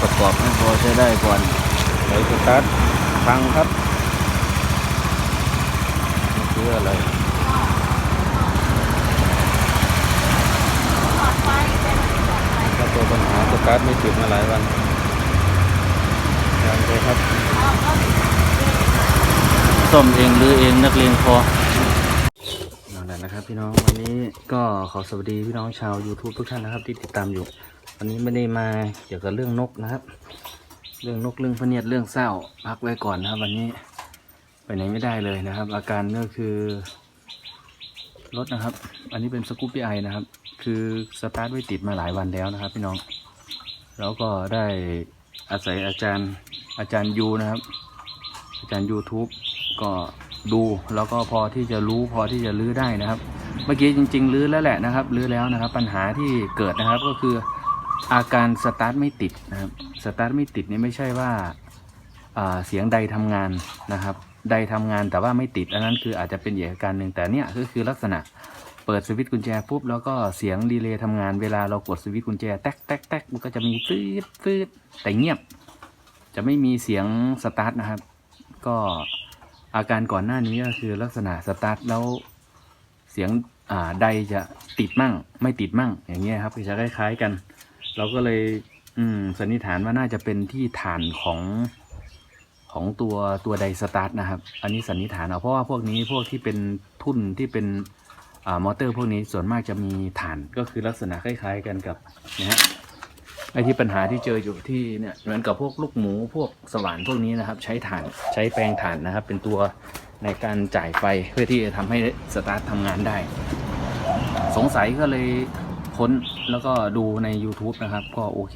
ประกอบให้พอใช้ได้ก่อนไหนสตาร์ทพังครับนี่คืออะไรถ้าตัวปัญหาสตาร์ทไม่ติดมาหลายวันยังเลยครับซ่อมเองหรือเองนักเรียนพอนั่นแหละนะครับพี่น้องวันนี้ก็ขอสวัสดีพี่น้องชาว YouTube ทุกท่านนะครับที่ติดตามอยู่ วันนี้ไม่ได้มาเกี่ยวกับเรื่องนกนะครับ เรื่องนกเรื่องพเนียดเรื่องเศร้าพักไว้ก่อนนะครับวันนี้ไปไหนไม่ได้เลยนะครับ อาการก็คือรถนะครับ อันนี้เป็นสกูปปี้ไอนะครับ คือสตาร์ทไว้ติดมาหลายวันแล้วนะครับ พี่น้อง แล้วก็ได้อาศัยอาจารย์อาจารย์ยูนะครับ อาจารย์ YouTube ก็ดูแล้วก็พอที่จะรู้พอที่จะลื้อได้นะครับ เมื่อกี้จริง ๆ ลื้อแล้วแหละนะครับ ลื้อแล้วนะครับ ปัญหาที่เกิดนะครับก็คือ อาการสตาร์ทไม่ติดนะครับสตาร์ทไม่ติดนี่ไม่ใช่ว่าอ่าเสียงใดทำงานนะครับ ใดทำงานแต่ว่าไม่ติด อันนั้นคืออาจจะเป็นอีกอาการณ์หนึ่งแต่เนี่ยก็คือลักษณะเปิดสวิตช์กุญแจปุ๊บแล้วก็เสียงดีเลย์ทำงานเวลาเรากดสวิตช์กุญแจแต๊กแต๊กแต๊กมันก็จะมีฟืดฟืดแต่เงียบ จะไม่มีเสียงสตาร์ทนะครับ ก็อาการก่อนหน้านี้ก็คือลักษณะสตาร์ทแล้วเสียงใดจะติดมั่ง ไม่ติดมั่งอย่างเงี้ยครับจะคล้ายๆกัน เราก็เลย อืมสันนิษฐานว่าน่าจะเป็นที่ฐานของของตัวตัวไดสตาร์ทนะครับ อันนี้สันนิษฐานเอาเพราะว่าพวกนี้พวกที่เป็นทุ่นที่เป็นอ่ามอเตอร์พวกนี้ส่วนมากจะมีฐานก็คือลักษณะคล้าย ๆ กันกับนะฮะไอ้ที่ปัญหาที่เจออยู่ที่เนี่ยเหมือนกับพวกลูกหมูพวกสว่านพวกนี้นะครับ ใช้ถ่านใช้แปลงถ่านนะครับ เป็นตัวในการจ่ายไฟเพื่อที่จะทำให้สตาร์ททำงานได้ สงสัยก็เลย ค้นแล้วก็ดูใน YouTube นะครับ ก็โอเค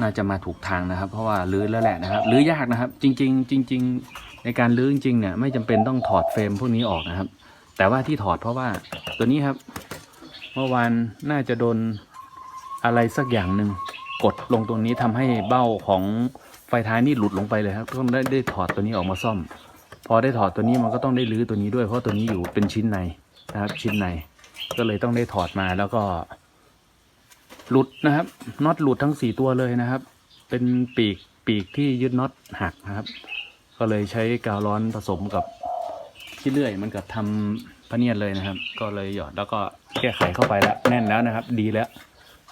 น่าจะมาถูกทางนะครับ เพราะว่าลื้อแล้วแหละนะครับลื้อยากนะครับ จริง ๆ จริง ๆ ในการลื้อจริงๆเนี่ยไม่จำเป็นต้องถอดเฟรมพวกนี้ออกนะครับ แต่ว่าที่ถอดเพราะว่าตัวนี้ครับเมื่อวานน่าจะโดนอะไรสักอย่างหนึ่งกดลงตรงนี้ทำให้เบ้าของไฟท้ายนี่หลุดลงไปเลยครับต้องได้ได้ถอดตัวนี้ออกมาซ่อม พอได้ถอดตัวนี้มันก็ต้องได้รื้อตัวนี้ด้วยเพราะตัวนี้อยู่เป็นชิ้นในนะครับชิ้นใน ก็เลยต้องได้ถอดมาแล้วก็ หลุดนะครับน็อตหลุดทั้งสี่ตัวเลยนะครับ เป็นปีกปีกที่ยึดน็อตหักนะครับ ก็เลยใช้กาวร้อนผสมกับขี้เลื่อยมันกับทำพะเนียดเลยนะครับ ก็เลยหยอดแล้วก็แก้ไขเข้าไปแล้วแน่นแล้วนะครับ ดีแล้ว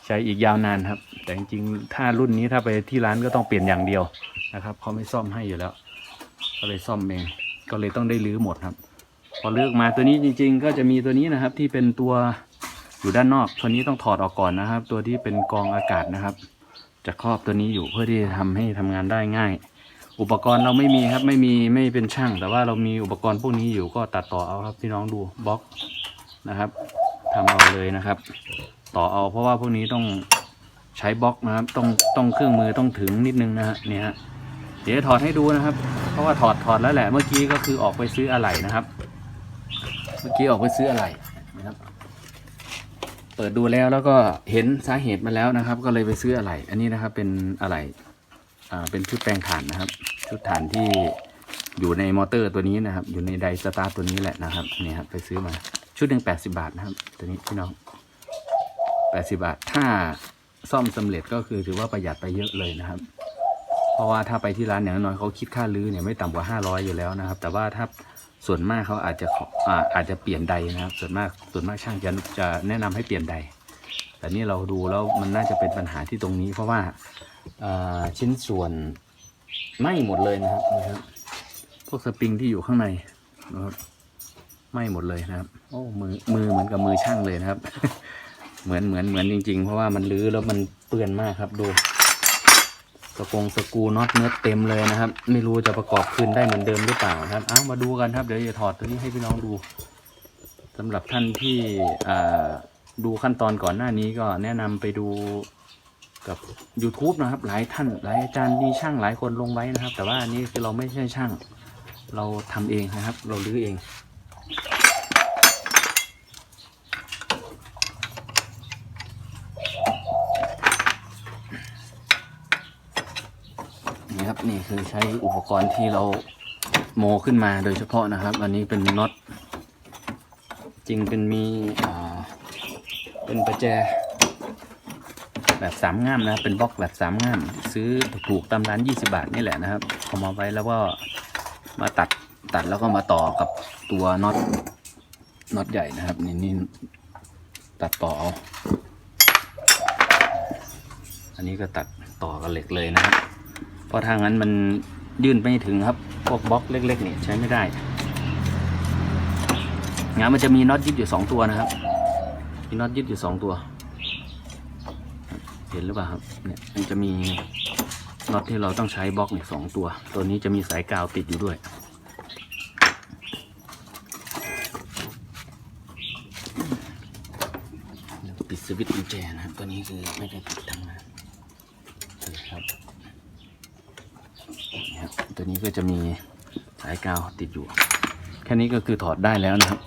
ใช้อีกยาวนานครับ แต่จริงๆถ้ารุ่นนี้ถ้าไปที่ร้านก็ต้องเปลี่ยนอย่างเดียวนะครับเขาไม่ซ่อมให้อยู่แล้ว ก็เลยซ่อมเองก็เลยต้องได้รื้อหมดครับ พอเลือกมาตัวนี้จริง ๆ ก็จะมีตัวนี้นะครับที่เป็นตัวอยู่ด้านนอก ตัวนี้ต้องถอดออกก่อนนะครับ ตัวที่เป็นกองอากาศนะครับ จะครอบตัวนี้อยู่เพื่อที่จะทำให้ทำงานได้ง่าย อุปกรณ์เราไม่มีครับไม่มีไม่เป็นช่าง แต่ว่าเรามีอุปกรณ์พวกนี้อยู่ก็ตัดต่อเอาครับพี่น้องดูบล็อกนะครับทำเอาเลยนะครับ ต่อเอาเพราะว่าพวกนี้ต้องใช้บล็อกนะครับต้องต้องเครื่องมือต้องถึงนิดนึงนะฮะเนี่ยฮะเดี๋ยวถอดให้ดูนะครับ เพราะว่าถอดถอดแล้วแหละเมื่อกี้ก็คือออกไปซื้ออะไหล่นะครับ มื่อกี้ออกไปซื้ออะไหล่นะครับ เปิดดูแล้วแล้วก็เห็นสาเหตุมาแล้วนะครับ ก็เลยไปซื้ออะไหล่อันนี้นะครับเป็นอะไหล่อ่าเป็นชุดแปลงถ่านนะครับ ชุดถ่านที่อยู่ในมอเตอร์ตัวนี้นะครับ อยู่ในไดสตาร์ตัวนี้แหละนะครับนี่ครับไปซื้อมาชุดหนึ่งแปดสิบาทนะครับ ตัวนี้พี่น้องแปดสิบาท ถ้าซ่อมสำเร็จก็คือถือว่าประหยัดไปเยอะเลยนะครับ เพราะว่าถ้าไปที่ร้านอย่างน้อยเขาคิดค่ารื้อเนี่ยไม่ต่ำกว่าห้าร้อยอยู่แล้วนะครับ แต่ว่าถ้า ส่วนมากเขาอาจจะอ่าอาจจะเปลี่ยนใดนะครับ ส่วนมากส่วนมากช่างจะจะแนะนำให้เปลี่ยนใด แต่นี่เราดูแล้วมันน่าจะเป็นปัญหาที่ตรงนี้ เพราะว่าอ่าชิ้นส่วนไหม้หมดเลยนะครับนะครับพวกสปริงที่อยู่ข้างในนะครับไหม้หมดเลยนะครับ โอ้มือมือเหมือนกับมือช่างเลยนะครับ เหมือนเหมือนเหมือนจริง ๆ เพราะว่ามันรื้อแล้วมันเปื้อนมากครับดู สกงสกรูน็อตเนื้อเต็มเลยนะครับ ไม่รู้จะประกอบคืนได้เหมือนเดิมหรือเปล่านะครับ เอามาดูกันครับเดี๋ยวจะถอดตัวนี้ให้พี่น้องดูสำหรับท่านที่ดูขั้นตอนก่อนหน้านี้ก็แนะนำไปดูกับ YouTube นะครับ หลายท่านหลายอาจารย์มีช่างหลายคนลงไว้นะครับ แต่ว่าอันนี้คือเราไม่ใช่ช่าง เราทำเองนะครับ เราลื้อเอง ครับนี่คือใช้อุปกรณ์ที่เราโมขึ้นมาโดยเฉพาะนะครับ อันนี้เป็นน็อตจริงเป็นมีเป็นประแจ แบบสามง่ามนะเป็นบล็อกแบบสามง่าม ซื้อถูกตามร้านยี่สิบาทนี่แหละนะครับเอามาไว้แล้วก็มาตัดตัดแล้วก็มาต่อกับตัวน็อตน็อตใหญ่นะครับนี่นี่ตัดต่อเอาอันนี้ก็ตัดต่อกับเหล็กเลยนะครับ ราะทางนั้นมันยื่นไม่ถึงครับ พวกบล็อกเล็ก ๆ นี่ใช้ไม่ได้งานมันจะมีน็อตยึดอยู่สองตัวนะครับ มีน็อตยึดอยู่สองตัว เห็นหรือเปล่าครับ เนี่ย มันจะมีน็อตที่เราต้องใช้บล็อกเนี่ยสองตัว ตัวนี้จะมีสายกาวติดอยู่ด้วยปิดสวิตช์กุญแจนะครับ ตัวนี้คือไม่ได้ปิดทำงานนี่ครับนี่ครับ ตัวนี้ก็จะมีสายกาวติดอยู่ แค่นี้ก็คือถอดได้แล้วนะครับ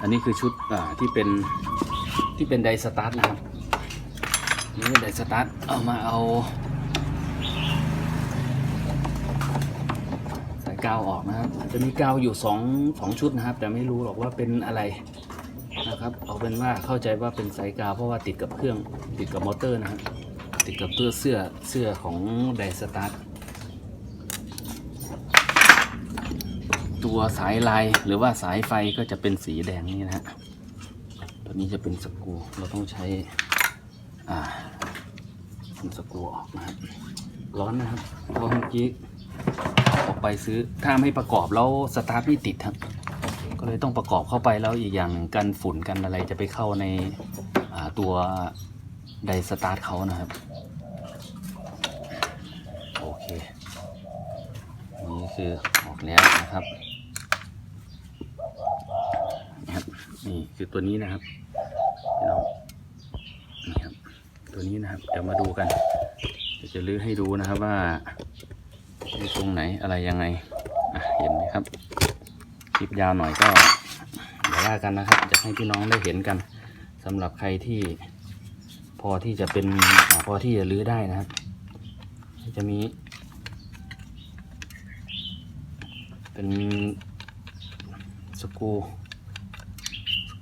อันนี้คือชุดที่เป็นที่เป็นไดสตาร์ทนะครับนี่ไดสตาร์ทเอามาเอาสายกาวออกนะครับจะมีกาวอยู่สองสองชุดนะครับ แต่ไม่รู้หรอกว่าเป็นอะไรนะครับเอาเป็นว่าเข้าใจว่าเป็นสายกาวเพราะว่าติดกับเครื่องติดกับมอเตอร์นะครับติดกับตัวเสื้อเสื้อของไดสตาร์ท ตัวสายลายหรือว่าสายไฟก็จะเป็นสีแดงนี่นะฮะตัวนี้จะเป็นสกรูเราต้องใช้อ่าทำสกรูออกนะครับร้อนนะครับเพราะเมื่อกี้ออกไปซื้อถ้าไม่ประกอบแล้วสตาร์ทไม่ติดครับ ก็เลยต้องประกอบเข้าไปแล้วอีกอย่างหนึ่งกันฝุ่นกันอะไรจะไปเข้าในอ่าตัวไดสตาร์ทเขานะครับ โอเค นี่คือออกแล้วนะครับ นี่คือตัวนี้นะครับพี่น้องนี่ครับ ตัวนี้นะครับเดี๋ยวมาดูกันจะลื้อให้ดูนะครับว่าตรงไหนอะไรยังไงเห็นไหมครับคลิปยาวหน่อยก็เดี๋ยวว่ากันนะครับจะให้พี่น้องได้เห็นกันสำหรับใครที่พอที่จะเป็นอพอที่จะลื้อได้นะครับ จะมี เป็นสกู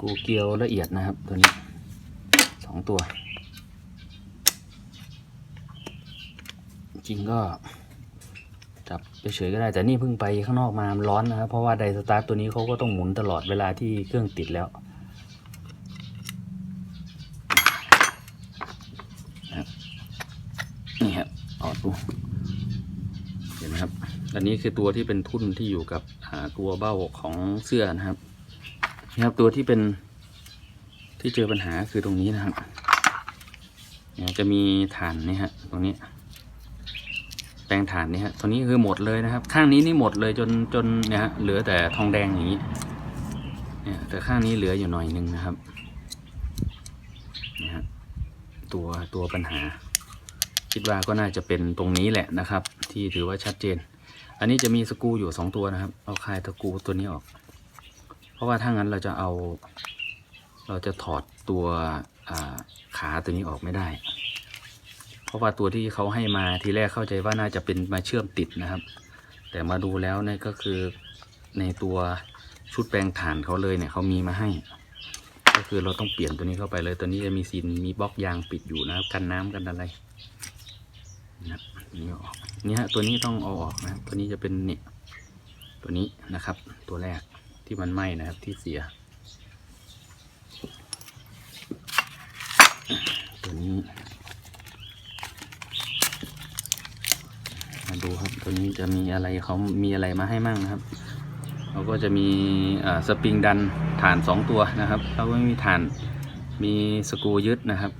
กูเกียวละเอียดนะครับ ตัวนี้สองตัว จริงก็ จับเฉยๆก็ได้ แต่นี่เพิ่งไปข้างนอกมาร้อนนะครับ เพราะว่าไดสตาร์ทตัวนี้เขาก็ต้องหมุนตลอดเวลาที่เครื่องติดแล้วนี่ครับออดดูเห็นไหมครับ อันนี้คือตัวที่เป็นทุ่นที่อยู่กับตัวเบ้าของเสื้อนะครับ นี่ครับตัวที่เป็นที่เจอปัญหาคือตรงนี้นะครับเนี่ยจะมีฐานนี่ฮะตรงนี้ แปลงฐานนี่ฮะตัวนี้คือหมดเลยนะครับ ข้างนี้นี่หมดเลยจนจนเนี่ยฮะเหลือแต่ทองแดงอย่างนี้เนี่ยแต่ข้างนี้เหลืออยู่หน่อยหนึงนะครับเนี่ยฮะตัวตัวปัญหา คิดว่าก็น่าจะเป็นตรงนี้แหละนะครับ ที่ถือว่าชัดเจน อันนี้จะมีสกูอยู่สองตัวนะครับ เอาคลายตะกูตัวนี้ออก ราะว่าถ้างั้นเราจะเอา เราจะถอดตัวขาตัวนี้ออกไม่ได้ เพราะว่าตัวที่เขาให้มาทีแรกเข้าใจว่าน่าจะเป็นมาเชื่อมติดนะครับ แต่มาดูแล้วเนี่ยก็คือในตัวชุดแปลงฐานเขาเลยเนี่ยเขามีมาให้ ก็คือเราต้องเปลี่ยนตัวนี้เข้าไปเลยตัวนี้จะมีซีนมีบล็อกยางปิดอยู่นะครับกันน้ำกันอะไรนะนี่ออกนี่ฮะตัวนี้ต้องเอาออกนะ ตัวนี้จะเป็นเนี่ยตัวนี้นะครับ ตัวแรก ที่มันไหม้นะครับที่เสีย ตัวนี้ มาดูครับ ตัวนี้จะมีอะไรเขามีอะไรมาให้มั่งนะครับเราก็จะมีสปริงดันฐานสองตัวนะครับแล้วก็มีฐานมีสกรูยึดนะครับ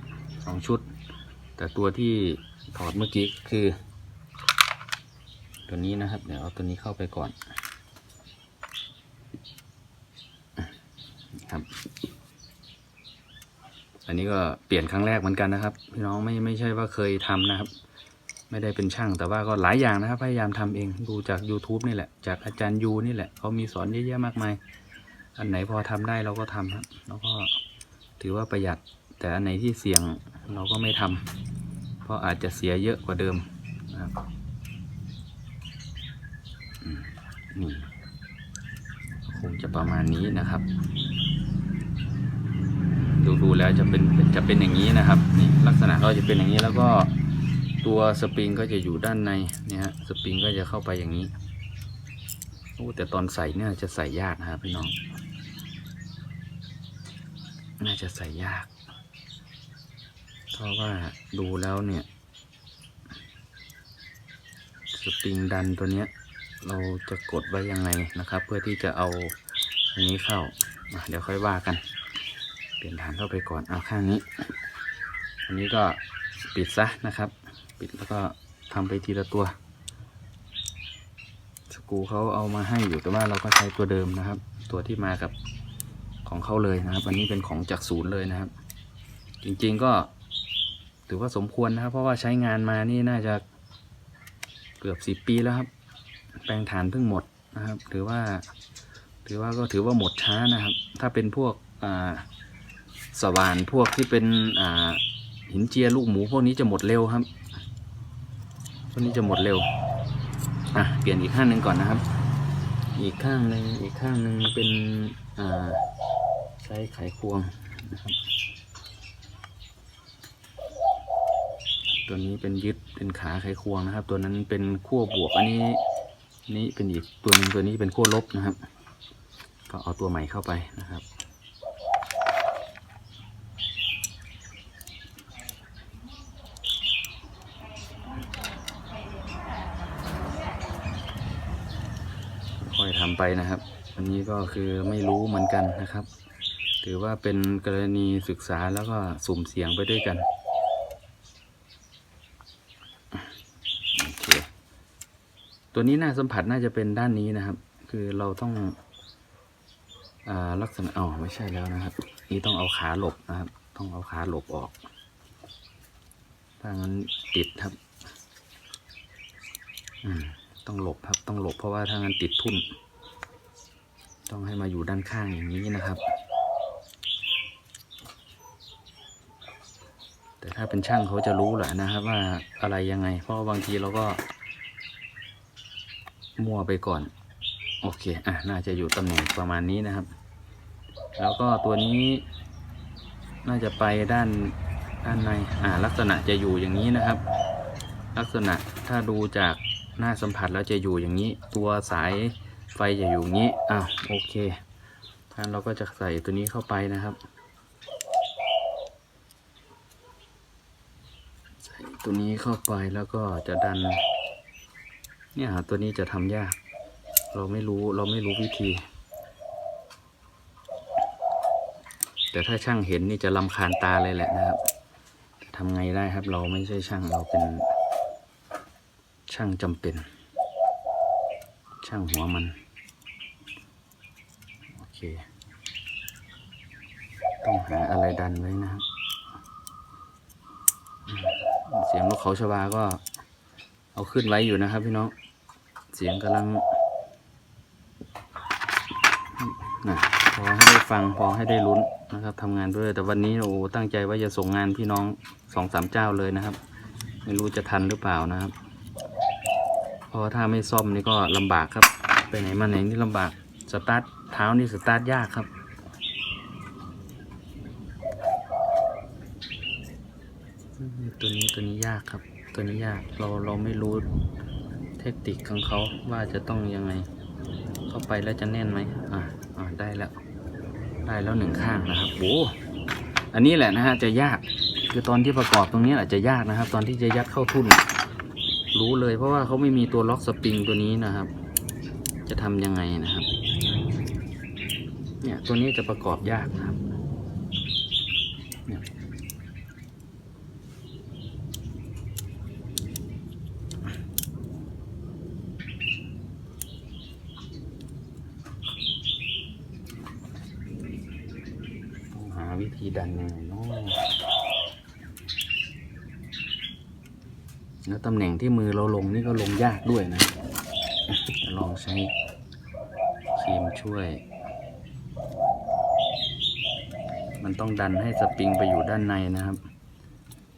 สองชุด แต่ตัวที่ถอดเมื่อกี้คือ ตัวนี้นะครับ เดี๋ยวเอาตัวนี้เข้าไปก่อน ครับ อันนี้ก็เปลี่ยนครั้งแรกเหมือนกันนะครับ พี่น้องไม่ไม่ใช่ว่าเคยทำนะครับ ไม่ได้เป็นช่างแต่ว่าก็หลายอย่างนะครับ พยายามทำเองดูจาก YouTube นี่แหละ จากอาจารย์ยูนี่แหละเขามีสอนเยอะแยะมากมาย อันไหนพอทำได้เราก็ทำครับ แล้วก็ถือว่าประหยัดแต่อันไหนที่เสี่ยงเราก็ไม่ทำเพราะอาจจะเสียเยอะกว่าเดิมนะครับนี่คงจะประมาณนี้นะครับ ดูดูแล้วจะเป็นจะเป็นอย่างนี้นะครับนี่ลักษณะก็จะเป็นอย่างนี้แล้วก็ตัวสปริงก็จะอยู่ด้านในนี่ฮะสปริงก็จะเข้าไปอย่างนี้โอ้แต่ตอนใส่เนี่ยจะใส่ยากนะครับพี่น้อง น่าจะใส่ยากเพราะว่าดูแล้วเนี่ยสปริงดันตัวเนี้ยเราจะกดไว้ยังไงนะครับ เพื่อที่จะเอาอันนี้เข้า เดี๋ยวค่อยว่ากัน เปลี่ยนฐานเข้าไปก่อนเอาข้างนี้ อันนี้ก็ปิดซะนะครับ ปิดแล้วก็ทำไปทีละตัว สกูเขาเอามาให้อยู่แต่ว่าเราก็ใช้ตัวเดิมนะครับ ตัวที่มากับของเขาเลยนะครับ อันนี้เป็นของจากศูนย์เลยนะครับ จริงๆก็ถือว่าสมควรนะครับ เพราะว่าใช้งานมานี่น่าจะเกือบสิบปีแล้วครับ แปลงฐานเพิ่งหมดนะครับ ถือว่า ถือว่าก็ถือว่าหมดช้านะครับ ถ้าเป็นพวกอ่า สว่านพวกที่เป็นหินเจียลูกหมูพวกนี้จะหมดเร็วครับ พวกนี้จะหมดเร็ว อะเปลี่ยนอีกข้างหนึ่งก่อนนะครับ อีกข้างหนึ่งอีกข้างหนึ่งเป็นใช้ไขควงนะครับ ตัวนี้เป็นยึดเป็นขาไขควงนะครับ ตัวนั้นเป็นขั้วบวกอันนี้นี่เป็นอีกตัวนึงตัวนี้เป็นขั้วลบนะครับ ก็เอาตัวใหม่เข้าไปนะครับ ค่อยทำ ไปนะครับ อันนี้ก็คือไม่รู้เหมือนกันนะครับ ถือว่าเป็นกรณีศึกษาแล้วก็สุ่มเสียงไปด้วยกันโอเคตัวนี้น่าสัมผัสน่าจะเป็นด้านนี้นะครับ คือเราต้องอลักษณะอ๋อไม่ใช่แล้วนะครับ นี่ต้องเอาขาหลบนะครับ ต้องเอาขาหลบออกถ้างั้นติดครับต้องหลบครับต้องหลบเพราะว่าถ้างั้นติดทุ่น ต้องให้มาอยู่ด้านข้างอย่างนี้นะครับ แต่ถ้าเป็นช่างเขาจะรู้แหละนะครับ ว่าอะไรยังไง เพราะบางทีเราก็ มั่วไปก่อน โอเค อะ น่าจะอยู่ตำแหน่งประมาณนี้นะครับ แล้วก็ตัวนี้ น่าจะไปด้านด้านใน อ่า ลักษณะจะอยู่อย่างนี้นะครับ ลักษณะถ้าดูจากหน้าสัมผัสแล้วจะอยู่อย่างนี้ ตัวสาย ไฟจะอยู่อย่งี้อ้าวโอเคท่านเราก็จะใส่ตัวนี้เข้าไปนะครับ ใส่ตัวนี้เข้าไปแล้วก็จะดัน เนี่ยตัวนี้จะทำยาก เราไม่รู้เราไม่รู้วิธี แต่ถ้าช่างเห็นนี่จะลำคาญตาเลยแหละนะครับทำไงได้ครับเราไม่ใช่ช่างเราเป็น ช่างจำเป็น ช่างหัวมัน ต้องหาอะไรดันไว้นะครับ เสียงนกเขาชวาก็ เอาขึ้นไว้อยู่นะครับพี่น้อง เสียงกำลังนะพอให้ได้ฟังพอให้ได้ลุ้นนะครับทำงานด้วย แต่วันนี้โอ้ตั้งใจว่าจะส่งงานพี่น้องสองสามเจ้าเลยนะครับ ไม่รู้จะทันหรือเปล่านะครับเพราะถ้าไม่ซ่อมนี่ก็ลำบากครับ ไปไหนมาไหนนี่ลำบากสตาร์ท เท้านี่สตาร์ทยากครับ ตัวนี้ตัวนี้ยากครับ ตัวนี้ยากเราเราไม่รู้เทคนิคของเขาว่าจะต้องยังไง เข้าไปแล้วจะแน่นไหมอ่าอ่าได้แล้ว ได้แล้วหนึ่งข้างนะครับโอ้อันนี้แหละนะฮะจะยากคือตอนที่ประกอบตรงนี้แหละจะยากนะครับ ตอนที่จะยัดเข้าทุ่น รู้เลยเพราะว่าเขาไม่มีตัวล็อกสปริงตัวนี้นะครับ จะทำยังไงนะครับ เนี่ยตัวนี้จะประกอบยากนะครับต้องหาวิธีดันยังไงเนาะแล้วตำแหน่งที่มือเราลงนี่ก็ลงยากด้วยนะ ลองใช้ครีมช่วย มันต้องดันให้สปริงไปอยู่ด้านในนะครับ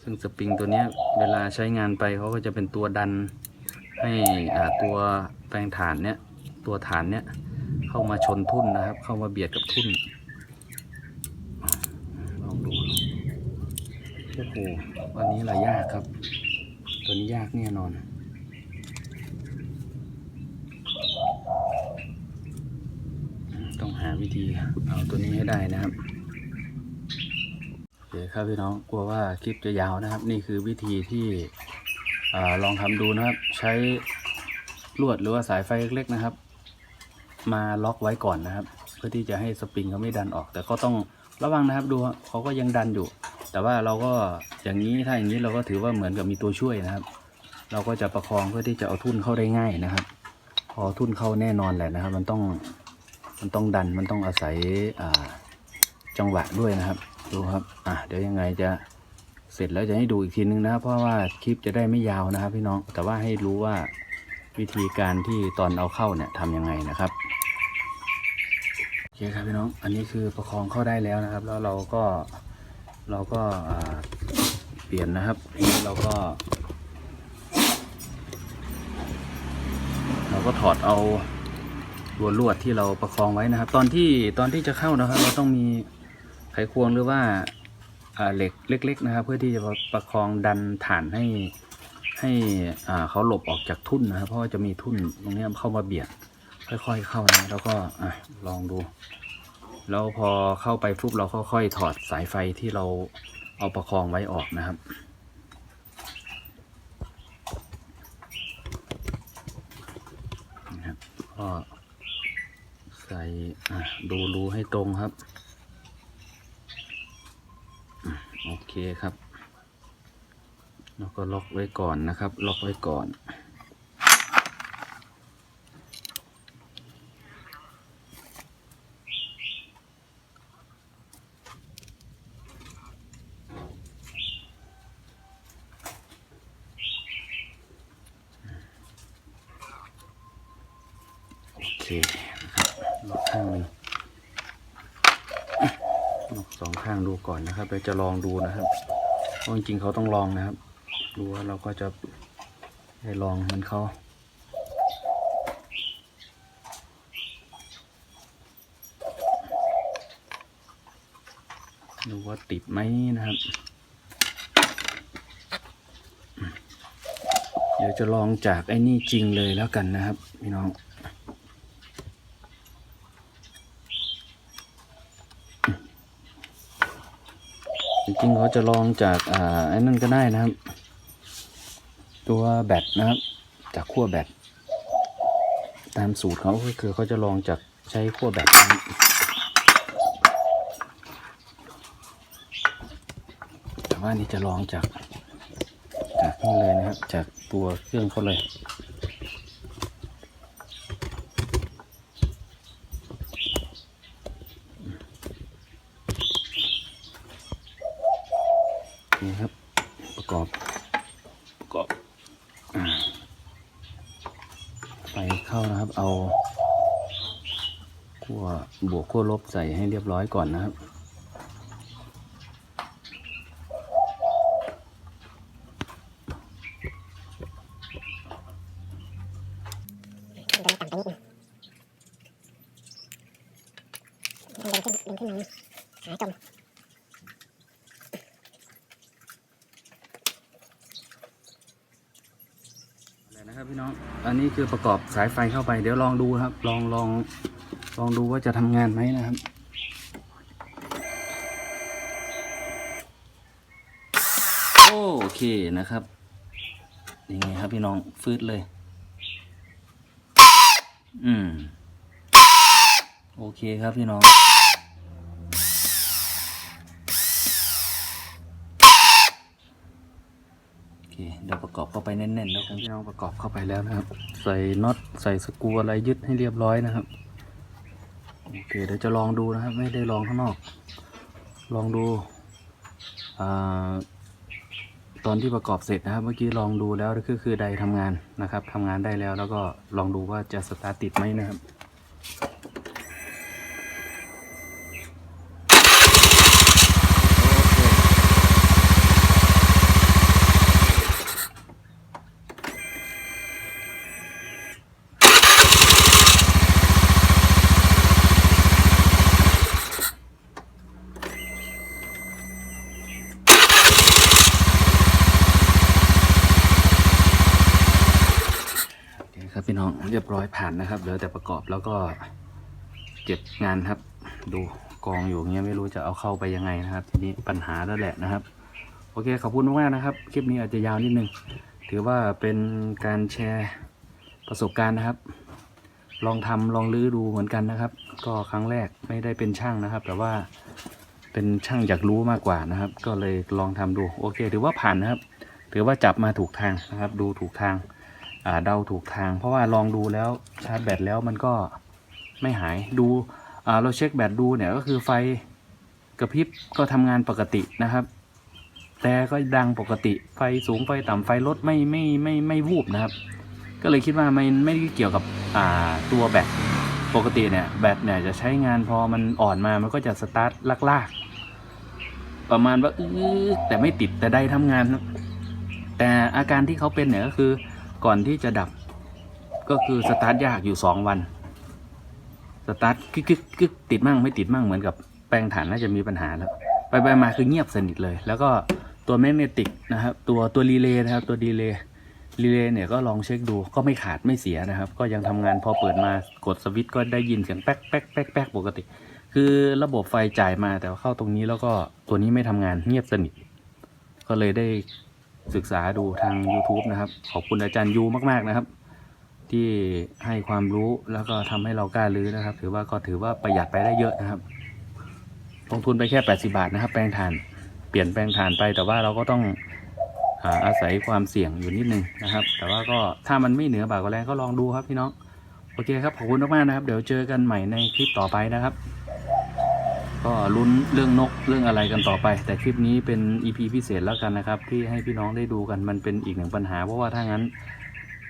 ซึ่งสปริงตัวนี้เวลาใช้งานไปเขาก็จะเป็นตัวดันให้ตัวแปลงฐานเนี้ยตัวฐานเนี้ยเข้ามาชนทุ่นนะครับ เข้ามาเบียดกับทุ่นลองโหวันนี้ละยากครับ ตัวนี้ยากแน่นอนต้องหาวิธีเอาตัวนี้ให้ได้นะครับ เคครับพี่น้องกลัวว่าคลิปจะยาวนะครับ นี่คือวิธีที่อลองทำดูนะครับ ใช้ลวดหรือว่าสายไฟเล็กๆนะครับ มาล็อกไว้ก่อนนะครับ เพื่อที่จะให้สปริงเขาไม่ดันออก แต่ก็ต้องระวังนะครับดูเขาก็ยังดันอยู่ แต่ว่าเราก็อย่างนี้ถ้าอย่างนี้เราก็ถือว่าเหมือนกับมีตัวช่วยนะครับ เราก็จะประคองเพื่อที่จะเอาทุ่นเข้าได้ง่ายนะครับ พอทุ่นเข้าแน่นอนแหละนะครับ มันต้องมันต้องดันมันต้องอาศัยจังหวะด้วยนะครับ ดูครับอะเดี๋ยวยังไงจะเสร็จแล้วจะให้ดูอีกทีนึงนะเพราะว่าคลิปจะได้ไม่ยาวนะครับพี่น้องแต่ว่าให้รู้ว่าวิธีการที่ตอนเอาเข้าเนี่ยทำยังไงนะครับโอเคครับพี่น้องอันนี้คือประคองเข้าได้แล้วนะครับ แล้วเราก็เราก็เปลี่ยนนะครับอันนี้เราก็ เราก็ถอดเอาตัวลวดที่เราประคองไว้นะครับ ตอนที่ตอนที่จะเข้านะครับ เราต้องมี ไขควงหรือว่าเหล็กเล็ก ๆ นะครับ เพื่อที่จะประคองดันฐานให้ให้เขาหลบออกจากทุ่นนะครับ เพราะว่าจะมีทุ่นตรงนี้เข้ามาเบียดค่อยๆเข้านะแล้วก็อลองดู แล้วพอเข้าไปปุ๊บเราค่อยๆถอดสายไฟที่เราเอาประคองไว้ออกนะครับนะครับก็ใส่ดูรูให้ตรงครับ โอเคครับแล้วก็ล็อกไว้ก่อนนะครับ ล็อกไว้ก่อน โอเคนะครับ ล็อกข้างหนึ่งล็อกสอง ข้างดูก่อนนะครับเราจะลองดูนะครับเพราะจริงๆเขาต้องลองนะครับ ดูว่าเราก็จะได้ลองมันเขาดูว่าติดไหมนะครับ เดี๋ยวจะลองจากไอ้นี่จริงเลยแล้วกันนะครับ พี่น้อง ริงๆเขาจะลองจากอ่าไอ้นั่นก็ได้นะครับ ตัวแบตนะครับ จากขั้วแบตตามสูตรเขาก็คือเขาจะลองจากใช้ขั้วแบตนะครับแต่ว่านี่จะลองจากจากนี่เลยนะครับ จากตัวเครื่องเขาเลย นี่ครับ ประกอบ ประกอบอ่าไฟเข้านะ ครับเอาขั้วบวกขั้วลบใส่ให้เรียบร้อยก่อนนะครับ ดึงขึ้นดึงขึ้นมาขาจม เลยนะครับพี่น้อง อันนี้ คือประกอบสายไฟเข้าไป เดี๋ยวลองดูครับ ลองลองลองดูว่าจะทำงานไหมนะครับโอเคนะครับยังไงครับพี่น้องฟืดเลย อืม โอเคครับพี่น้อง เคเดี๋ยวประกอบเข้าไปแน่นๆแล้วกันพี่น้องประกอบเข้าไปแล้วนะครับ ใส่น็อตใส่สกรูอะไรยึดให้เรียบร้อยนะครับโอเคเดี๋ยวจะลองดูนะครับ ไม่ได้ลองข้างนอก ลองดูอ่าตอนที่ประกอบเสร็จนะครับ เมื่อกี้ลองดูแล้วก็คือไดทำงานนะครับทำงานได้แล้วแล้วก็ลองดูว่าจะสตาร์ทติดไหมนะครับ ยบร้อยผ่านนะครับเหลือแต่ประกอบแล้วก็เก็บงานครับ ดูกองอยู่เงี้ยไม่รู้จะเอาเข้าไปยังไงนะครับ ทีนี้ปัญหาแล้วแหละนะครับ โอเคขอบคุณมากนะครับ คลิปนี้อาจจะยาวนิดนึง ถือว่าเป็นการแชร์ประสบการณ์นะครับ ลองทำลองลื้อดูเหมือนกันนะครับ ก็ครั้งแรกไม่ได้เป็นช่างนะครับ แต่ว่าเป็นช่างอยากรู้มากกว่านะครับ ก็เลยลองทำดูโอเค ถือว่าผ่านนะครับ ถือว่าจับมาถูกทางนะครับ ดูถูกทาง เดาถูกทาง เพราะว่าลองดูแล้วชาร์จแบตแล้วมันก็ไม่หายดูอ่าเราเช็คแบตดูเนี่ยก็คือไฟกระพริบก็ทำงานปกตินะครับแต่ก็ดังปกติไฟสูงไฟต่ำไฟลดไม่ไม่ไม่ไม่วูบนะครับ ก็เลยคิดว่ามันไม่ได้เกี่ยวกับอ่าตัวแบตปกติเนี่ยแบตเนี่ยจะใช้งานพอมันอ่อนมามันก็จะสตาร์ทลากๆ ประมาณว่าอื้อแต่ไม่ติดแต่ได้ทำงาน แต่อาการที่เขาเป็นเนี่ยก็คือ ก่อนที่จะดับ ก็คือสตาร์ทยากอยู่สองวัน สตาร์ทกึกกึกกึกติดมั่งไม่ติดมั่งเหมือนกับแปลงถ่านน่าจะมีปัญหาแล้ว ไปไปมาคือเงียบสนิทเลย แล้วก็ตัวแมกเนติกนะครับ ตัวตัวรีเลย์นะครับ ตัวรีเลย์รีเลย์เนี่ยก็ลองเช็คดูก็ไม่ขาดไม่เสียนะครับ ก็ยังทำงานพอเปิดมากดสวิตช์ก็ได้ยินเสียงแป๊กแป๊กแป๊กแป๊กปกติ คือระบบไฟจ่ายมาแต่ว่าเข้าตรงนี้แล้วก็ตัวนี้ไม่ทำงานเงียบสนิท ก็เลยได้ ศึกษาดูทาง YouTube นะครับ ขอบคุณอาจารย์ยูมาก ๆนะครับ ที่ให้ความรู้แล้วก็ทำให้เรากล้าลื้อนะครับ ถือว่าก็ถือว่าประหยัดไปได้เยอะนะครับ ลงทุนไปแค่ 80 บาทนะครับ แปลงถ่านเปลี่ยนแปลงถ่านไป แต่ว่าเราก็ต้องอาอาศัยความเสี่ยงอยู่นิดนึงนะครับ แต่ว่าก็ถ้ามันไม่เหนือบากกว่าแรงก็ลองดูครับพี่น้องโอเคครับขอบคุณมากๆนะครับ เดี๋ยวเจอกันใหม่ในคลิปต่อไปนะครับ ก็ลุ้นเรื่องนกเรื่องอะไรกันต่อไป แต่คลิปนี้เป็น EP พิเศษแล้วกันนะครับ ที่ให้พี่น้องได้ดูกันมันเป็นอีกหนึ่งปัญหา เพราะว่าถ้างั้น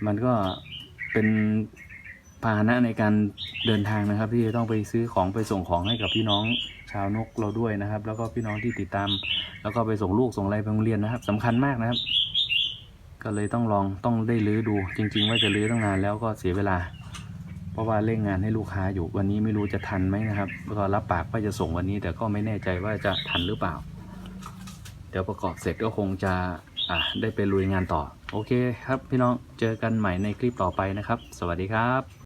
มันก็เป็นพาหนะในการเดินทางนะครับ ที่จะต้องไปซื้อของไปส่งของให้กับพี่น้องชาวนกเราด้วยนะครับ แล้วก็พี่น้องที่ติดตาม แล้วก็ไปส่งลูกส่งอะไรไปโรงเรียนนะครับสำคัญมากนะครับ ก็เลยต้องลองต้องได้รื้อดูจริง ๆ ว่าจะรื้อตั้งนานแล้วก็เสียเวลา เพราะว่าเร่งงานให้ลูกค้าอยู่วันนี้ไม่รู้จะทันไหมนะครับก็รับปากว่าจะส่งวันนี้ แต่ก็ไม่แน่ใจว่าจะทันหรือเปล่า เดี๋ยวประกอบเสร็จก็คงจะอะได้ไปลุยงานต่อ โอเคครับพี่น้องเจอกันใหม่ในคลิปต่อไปนะครับ สวัสดีครับ